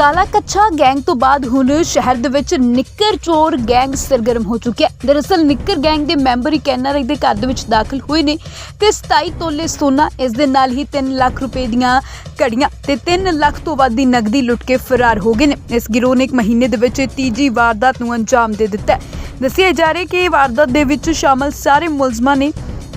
ਕਾਲਾ ਕੱਛਾ ਗੈਂਗ ਤੋਂ ਬਾਅਦ ਹੁਣ ਸ਼ਹਿਰ ਦੇ ਵਿੱਚ ਨਿੱਕਰ ਚੋਰ ਗੈਂਗ ਸਰਗਰਮ ਹੋ ਚੁੱਕਿਆ ਹੈ। ਦਰਅਸਲ ਨਿੱਕਰ ਗੈਂਗ ਦੇ ਮੈਂਬਰ ਇੱਕ ਐਨਆਰਆਈ ਦੇ ਘਰ ਦੇ ਵਿੱਚ ਦਾਖਲ ਹੋਏ ਨੇ ਤੇ 27 ਤੋਲੇ ਸੋਨਾ ਇਸ ਦੇ ਨਾਲ ਹੀ 3 ਲੱਖ ਰੁਪਏ ਦੀਆਂ ਘੜੀਆਂ ਤੇ 3 ਲੱਖ ਤੋਂ ਵੱਧ ਦੀ ਨਕਦੀ ਲੁੱਟ ਕੇ ਫਰਾਰ ਹੋ ਗਏ ਨੇ ਇਸ ਗਿਰੋਹ ਨੇ ਇੱਕ ਮਹੀਨੇ ਦੇ ਵਿੱਚ ਤੀਜੀ ਵਾਰਦਾਤ ਨੂੰ ਅੰਜਾਮ ਦੇ ਦਿੱਤਾ ਹੈ ਦੱਸਿਆ ਜਾ ਰਿਹਾ ਕਿ ਇਹ ਵਾਰਦਾਤ ਦੇ ਵਿੱਚ ਸ਼ਾਮਲ ਸਾਰੇ ਮੁਲਜ਼ਮਾਂ ਨੇ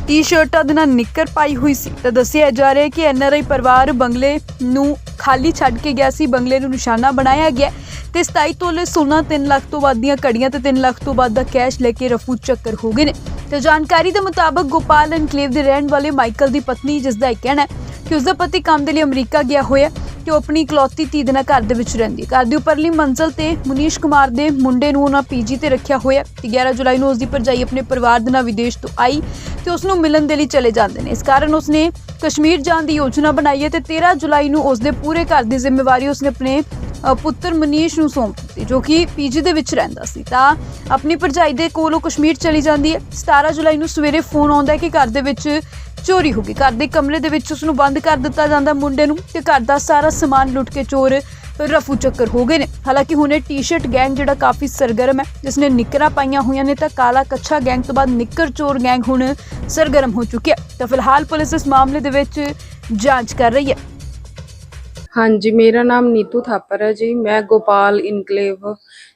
ਟੀ-ਸ਼ਰਟਾਂ ਦੇ ਨਾਲ ਨਿੱਕਰ ਪਾਈ ਹੋਈ ਸੀ। ਤਾਂ ਦੱਸਿਆ ਜਾ ਰਿਹਾ ਹੈ ਕਿ ਐਨਆਰਆਈ ਪਰਿਵਾਰ ਬੰਗਲੇ ਨੂੰ ਖਾਲੀ ਛੱਡ ਕੇ ਗਿਆ ਸੀ, ਬੰਗਲੇ ਨੂੰ ਨਿਸ਼ਾਨਾ ਬਣਾਇਆ ਗਿਆ ਤੇ 27 ਤੋਲੇ ਸੋਨਾ 3 ਲੱਖ ਤੋਂ ਵੱਧ ਦੀਆਂ ਕੜੀਆਂ ਤੇ 3 ਲੱਖ ਤੋਂ ਵੱਧ ਦਾ ਕੈਸ਼ ਲੈ ਕੇ ਰਫੂ ਚੱਕਰ ਹੋ ਗਏ ਨੇ। ਤੇ ਜਾਣਕਾਰੀ ਦੇ ਮੁਤਾਬਕ ਗੋਪਾਲ ਐਨਕਲੇਵ ਦੇ ਰਹਿਣ ਵਾਲੇ ਮਾਈਕਲ ਦੀ ਪਤਨੀ, ਜਿਸ ਦਾ ਇਹ ਕਹਿਣਾ ਹੈ ਕਿ ਉਸ ਦਾ ਪਤੀ ਕੰਮ ਦੇ ਲਈ ਅਮਰੀਕਾ ਗਿਆ ਹੋਇਆ ਤੇ ਉਹ ਆਪਣੀ ਇਕਲੌਤੀ ਧੀ ਦੇ ਨਾਲ ਘਰ ਦੇ ਵਿੱਚ ਰਹਿੰਦੀ ਹੈ। ਘਰ ਦੀ ਉੱਪਰਲੀ ਮੰਜ਼ਲ ਤੇ ਮੁਨੀਸ਼ ਕੁਮਾਰ ਦੇ ਮੁੰਡੇ ਨੂੰ ਉਹਨਾਂ ਪੀਜੀ ਤੇ ਰੱਖਿਆ ਹੋਇਆ ਤੇ 11 ਜੁਲਾਈ ਨੂੰ ਉਸ ਦੀ ਭਰਜਾਈ ਆਪਣੇ ਪਰਿਵਾਰ ਦੇ ਨਾਲ ਵਿਦੇਸ਼ ਤੋਂ ਆਈ ਤੇ ਉਸ ਨੂੰ ਮਿਲਣ ਦੇ ਲਈ ਚਲੇ ਜਾਂਦੇ ਨੇ। ਇਸ ਕਾਰਨ ਉਸਨੇ ਕਸ਼ਮੀਰ ਜਾਣ ਦੀ ਯੋਜਨਾ ਬਣਾਈ ਹੈ ਤੇ 13 ਜੁਲਾਈ ਨੂੰ ਉਸ ਦੇ ਪੂਰੇ ਘਰ ਦੀ ਜ਼ਿੰਮੇਵਾਰੀ ਉਸਨੇ ਆਪਣੇ ਪੁੱਤਰ ਮਨੀਸ਼ ਨੂੰ ਸੌਂਪ ਦਿੱਤੀ, ਜੋ ਕਿ ਪੀਜੀ ਦੇ ਵਿੱਚ ਰਹਿੰਦਾ ਸੀ। ਤਾਂ ਆਪਣੀ ਭਰਜਾਈ ਦੇ ਕੋਲ ਉਹ ਕਸ਼ਮੀਰ ਚਲੀ ਜਾਂਦੀ ਹੈ। 17 ਜੁਲਾਈ ਨੂੰ ਸਵੇਰੇ ਫੋਨ ਆਉਂਦਾ ਹੈ ਕਿ ਘਰ ਦੇ ਵਿੱਚ ਚੋਰੀ ਹੋ ਗਈ। ਘਰ ਦੇ ਕਮਰੇ ਦੇ ਵਿੱਚ ਉਸ ਨੂੰ ਬੰਦ ਕਰ ਦਿੱਤਾ ਜਾਂਦਾ ਮੁੰਡੇ ਨੂੰ ਤੇ ਘਰ ਦਾ ਸਾਰਾ ਸਮਾਨ ਲੁੱਟ ਕੇ ਚੋਰ ਰਫੂ ਚੱਕਰ ਹੋ ਗਏ ਨੇ। ਹਾਲਾਂਕਿ ਹੁਣ ਇਹ ਟੀ-ਸ਼ਰਟ ਗੈਂਗ ਜਿਹੜਾ ਕਾਫੀ ਸਰਗਰਮ ਹੈ ਜਿਸ ਨੇ ਨਿੱਕਰਾਂ ਪਾਈਆਂ ਹੋਈਆਂ ਨੇ ਤਾਂ ਕਾਲਾ ਕੱਛਾ ਗੈਂਗ ਤੋਂ ਬਾਅਦ ਨਿੱਕਰ ਚੋਰ ਗੈਂਗ ਹੁਣ ਸਰਗਰਮ ਹੋ ਚੁੱਕਿਆ ਤਾਂ ਫਿਲਹਾਲ ਪੁਲਿਸ ਇਸ ਮਾਮਲੇ ਦੇ ਵਿੱਚ ਜਾਂਚ ਕਰ ਰਹੀ ਹੈ। ਹਾਂਜੀ, ਮੇਰਾ ਨਾਮ ਨੀਤੂ ਥਾਪਰ ਹੈ ਜੀ। ਮੈਂ Gopal enclave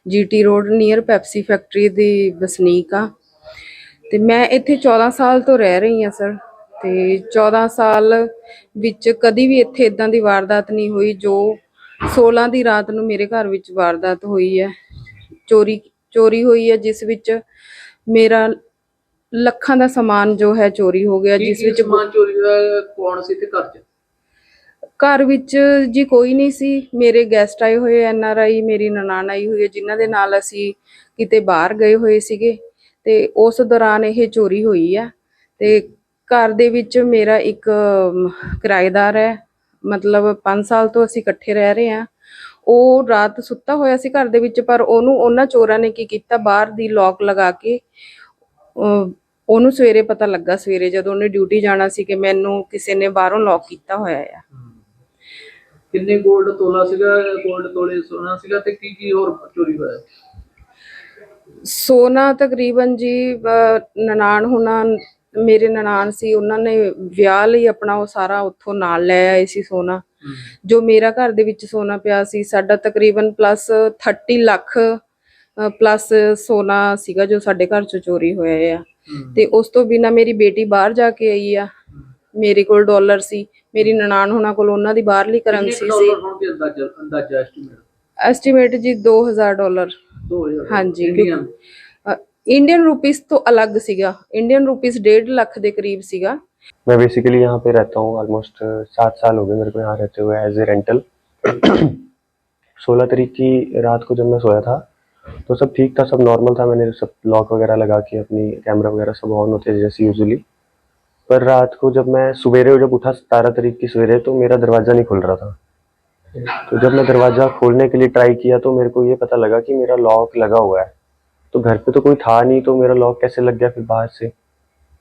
GT road near Pepsi factory ਦੀ ਵਸਨੀਕ ਆ ਤੇ ਮੈਂ ਇੱਥੇ 14 ਸਾਲ ਤੋਂ ਰਹਿ ਰਹੀ ਹਾਂ, ਸਰ। ਤੇ 14 ਸਾਲ ਵਿੱਚ ਕਦੀ ਵੀ ਇੱਥੇ ਇਦਾਂ ਦੀ ਵਾਰਦਾਤ ਨਹੀਂ ਹੋਈ ਜੋ 16 ਦੀ ਰਾਤ ਨੂੰ ਮੇਰੇ ਘਰ ਵਿੱਚ ਵਾਰਦਾਤ ਹੋਈ ਹੈ। ਚੋਰੀ ਚੋਰੀ ਹੋਈ ਹੈ ਜਿਸ ਵਿੱਚ ਮੇਰਾ ਲੱਖਾਂ ਦਾ ਸਮਾਨ ਜੋ ਹੈ ਚੋਰੀ ਹੋ ਗਿਆ ਜਿਸ ਵਿੱਚ ਸਮਾਨ ਚੋਰੀ ਦਾ ਕੌਣ ਸੀ ਤੇ ਘਰ ਚ? ਘਰ ਵਿੱਚ ਜੀ ਕੋਈ ਨਹੀਂ ਸੀ। ਮੇਰੇ ਗੈਸਟ ਆਏ ਹੋਏ ਐਨ ਆਰ ਆਈ ਮੇਰੀ ਨਨਾਣ ਆਈ ਹੋਈ ਹੈ ਜਿਨ੍ਹਾਂ ਦੇ ਨਾਲ ਅਸੀਂ ਕਿਤੇ ਬਾਹਰ ਗਏ ਹੋਏ ਸੀਗੇ ਤੇ ਉਸ ਦੌਰਾਨ ਇਹ ਚੋਰੀ ਹੋਈ ਹੈ ਤੇ ਘਰ ਦੇ ਵਿੱਚ ਮੇਰਾ ਇੱਕ ਕਿਰਾਏਦਾਰ ਹੈ। ਮਤਲਬ 5 ਸਾਲ ਤੋਂ ਅਸੀਂ ਇਕੱਠੇ ਰਹਿ ਰਹੇ ਹਾਂ। ਉਹ ਰਾਤ ਸੁੱਤਾ ਹੋਇਆ ਸੀ ਘਰ ਦੇ ਵਿੱਚ ਪਰ ਉਹਨੂੰ ਉਹਨਾਂ ਚੋਰਾਂ ਨੇ ਕੀ ਕੀਤਾ? ਬਾਹਰ ਦੀ ਲੋਕ ਲਗਾ ਕੇ ਉਹਨੂੰ ਸਵੇਰੇ ਪਤਾ ਲੱਗਾ ਸਵੇਰੇ ਜਦੋਂ ਉਹਨੇ ਡਿਊਟੀ ਜਾਣਾ ਸੀ ਕਿ ਮੈਨੂੰ ਕਿਸੇ ਨੇ ਬਾਹਰੋਂ ਲੌਕ ਕੀਤਾ ਹੋਇਆ ਆ। ਕਿੰਨੇ 골ਡ ਤੋਲਾ ਸੀਗਾ 골ਡ ਤੋਲੇ ਸੋਨਾ ਸੀਗਾ ਤੇ ਕੀ ਕੀ ਹੋਰ ਚੋਰੀ ਹੋਇਆ? ਸੋਨਾ ਤਕਰੀਬਨ ਜੀ ਨਨਾਣ ਹੁਣਾਂ ਮੇਰੇ ਨਨਾਣ ਸੀ ਉਹਨਾਂ ਨੇ ਵਿਆਹ ਲਈ ਆਪਣਾ ਉਹ ਸਾਰਾ ਉੱਥੋਂ ਨਾਲ ਲੈ ਆਏ ਸੀ ਸੋਨਾ। ਜੋ ਮੇਰਾ ਘਰ ਦੇ ਵਿੱਚ ਸੋਨਾ ਪਿਆ ਸੀ ਸਾਡਾ ਤਕਰੀਬਨ ਪਲੱਸ 30 ਲੱਖ ਪਲੱਸ ਸੋਨਾ ਸੀਗਾ ਜੋ ਸਾਡੇ ਘਰ ਚ ਚੋਰੀ ਹੋਇਆ ਆ। ਤੇ ਉਸ ਤੋਂ ਬਿਨਾ ਮੇਰੀ ਬੇਟੀ ਬਾਹਰ ਜਾ ਕੇ ਆਈ ਆ। ਮੇਰੇ ਕੋਲ ਡਾਲਰ ਸੀ ਮੇਰੀ ਨਨਾਣ ਹੁਣਾਂ ਕੋਲ ਉਹਨਾਂ ਦੀ ਬਾਹਰਲੀ ਕਰੰਸੀ ਸੀ। ਐਸਟੀਮੇਟ ਜੀ 2000 ਡਾਲਰ 2000 ਹਾਂਜੀ इंडियन रुपीस तो अलग सीगा। इंडियन रुपीस डेढ़ लाख के करीब सीगा। मैं बेसिकली यहाँ पे रहता हूँ ऑलमोस्ट सात साल हो गए मेरे को यहाँ रहते हुए एज ए रेंटल सोलह तारीख की रात को जब मैं सोया था तो सब ठीक था, सब नॉर्मल था। मैंने सब लॉक वगैरह लगा के अपनी कैमरा वगैरह सब ऑन होते जैसे यूजली पर रात को जब मैं सवेरे जब उठा, सतारह तारीख की सवेरे तो मेरा दरवाज़ा नहीं खुल रहा था। तो जब मैं दरवाज़ा खोलने के लिए ट्राई किया तो मेरे को ये पता लगा कि मेरा लॉक लगा हुआ है। तो घर पे तो कोई था नहीं तो मेरा लॉक कैसे लग गया फिर बाहर से?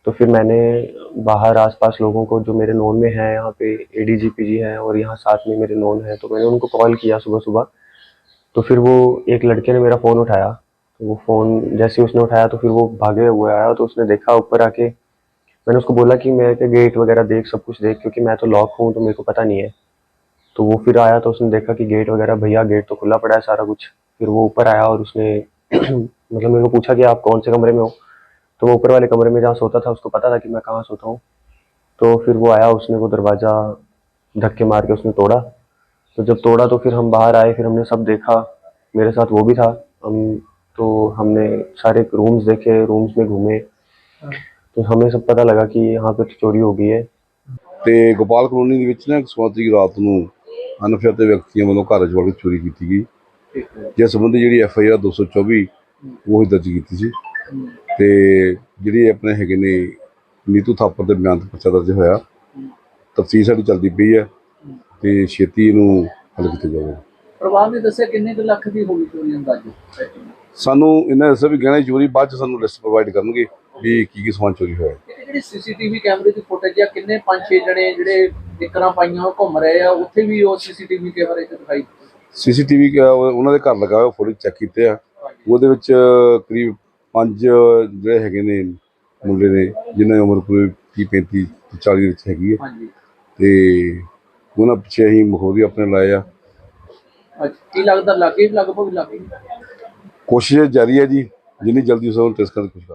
तो फिर मैंने बाहर आसपास लोगों को जो मेरे नोन में है, यहाँ पे A D G P G है और यहाँ साथ में मेरे नोन है तो मैंने उनको कॉल किया सुबह सुबह तो फिर वो एक लड़के ने मेरा फ़ोन उठाया। तो वो फ़ोन जैसे उसने उठाया तो फिर वो भागे हुए आया तो उसने देखा ऊपर आके। मैंने उसको बोला कि मेरे के गेट वगैरह देख, सब कुछ देख, क्योंकि मैं तो लॉक हूँ तो मेरे को पता नहीं है। तो वो फिर आया तो उसने देखा कि गेट वगैरह, भैया गेट तो खुला पड़ा है सारा कुछ। फिर वो ऊपर आया और उसने मतलब मेरे को पूछा कि आप कौन से कमरे में हो तो वो ऊपर वाले कमरे में जहाँ सोता था उसको पता था कि मैं कहाँ सोता हूँ तो फिर वो आया उसने वो दरवाज़ा धक्के मार के उसने तोड़ा तो जब तोड़ा तो फिर हम बाहर आए फिर हमने सब देखा मेरे साथ वो भी था हम तो हमने सारे रूम्स देखे रूम्स में घूमे तो हमें सब पता लगा कि यहाँ पे तो चोरी हो गई है ਤੇ ਗੋਪਾਲ ਕਲੋਨੀ ਦੇ ਵਿੱਚ ਨਾ ਇੱਕ ਸਮਾਤਰੀ ਰਾਤ ਨੂੰ ਅਨਫਿਆਤੇ ਵਿਅਕਤੀਆਂ ਵੱਲੋਂ ਘਰ 'ਚ ਵੜ ਕੇ ਚੋਰੀ ਕੀਤੀ ਗਈ ਜਿਸ ਸੰਬੰਧੀ ਜਿਹੜੀ ਐਫ ਆਈ ਆਰ 224 ਉਹ ਹੀ ਦਰਜ ਕੀਤੀ ਸੀ। ਤੇ ਜਿਹੜੀ ਆਪਣੇ ਹੈਗੇ ਨੇ ਨੀਤੂ ਥਾਪਰ ਦੇ ਬਿਆਨ ਤੇ ਪਰਚਾ ਦਰਜ ਹੋਇਆ ਤਫਸੀਲ ਸਾਡੀ ਚੱਲਦੀ ਪਈ ਹੈ ਤੇ ਛੇਤੀ ਇਹਨੂੰ ਹੱਲ ਕੀਤਾ ਜਾਵੇਗਾ। ਪਰਿਵਾਰ ਨੇ ਦੱਸਿਆ ਕਿੰਨੇ ਕੁ ਲੱਖ ਦੀ ਹੋਈ ਚੋਰੀ ਅੰਦਾਜ਼ਾ? ਸਾਨੂੰ ਇਹਨਾਂ ਦੱਸਿਆ ਵੀ ਗਹਿਣੇ ਚੋਰੀ ਬਾਅਦ ਚ ਸਾਨੂੰ ਲਿਸਟ ਪ੍ਰੋਵਾਈਡ ਕਰਨਗੇ ਵੀ ਕੀ ਕੀ ਸਮਾਨ ਚੋਰੀ ਹੋਇਆ। ਜਿਹੜੀ ਸੀਸੀਟੀਵੀ ਕੈਮਰੇ ਦੀ ਫੁਟੇਜ ਆ ਕਿੰਨੇ ਪੰਜ ਛੇ ਜਣੇ ਜਿਹੜੇ ਨਿਕਰਾਂ ਪਾਈਆਂ ਉਹ ਘੁੰਮ ਰਹੇ ਆ ਉੱਥੇ ਵੀ ਉਹ ਸੀਸੀਟੀਵੀ ਕੈਮਰੇ 'ਚ ਦਿਖਾਈ ਸੀਸੀਟੀਵੀ ਉਹਨਾਂ ਦੇ ਘਰ ਲਗਾ ਹੋਇਆ ਫੁਟੇਜ ਚੈੱਕ ਕੀਤੇ ਆ। ਉਹਦੇ ਵਿੱਚ ਕਰੀਬ ਪੰਜ ਜਿਹੜੇ ਹੈਗੇ ਨੇ ਮੁੰਡੇ ਨੇ ਜਿਨ੍ਹਾਂ ਦੀ ਉਮਰ ਕੋਈ 30 35 40 ਦੇ ਵਿੱਚ ਹੈਗੀ ਹੈ। ਹਾਂਜੀ। ਤੇ ਉਹਨਾਂ ਪਿੱਛੇ ਅਸੀਂ ਮਖੌਰੀ ਆਪਣੇ ਲਾਏ ਆ। ਅੱਛਾ ਕੀ ਲੱਗਦਾ ਲੱਗੇ ਲਗਭਗ ਲੱਗੇ? ਕੋਸ਼ਿਸ਼ ਜਾਰੀ ਹੈ ਜੀ ਜਿੰਨੀ ਜਲਦੀ ਉਸ ਨੂੰ ਟੈਸਟ ਕਰਨ ਦੀ ਕੋਸ਼ਿਸ਼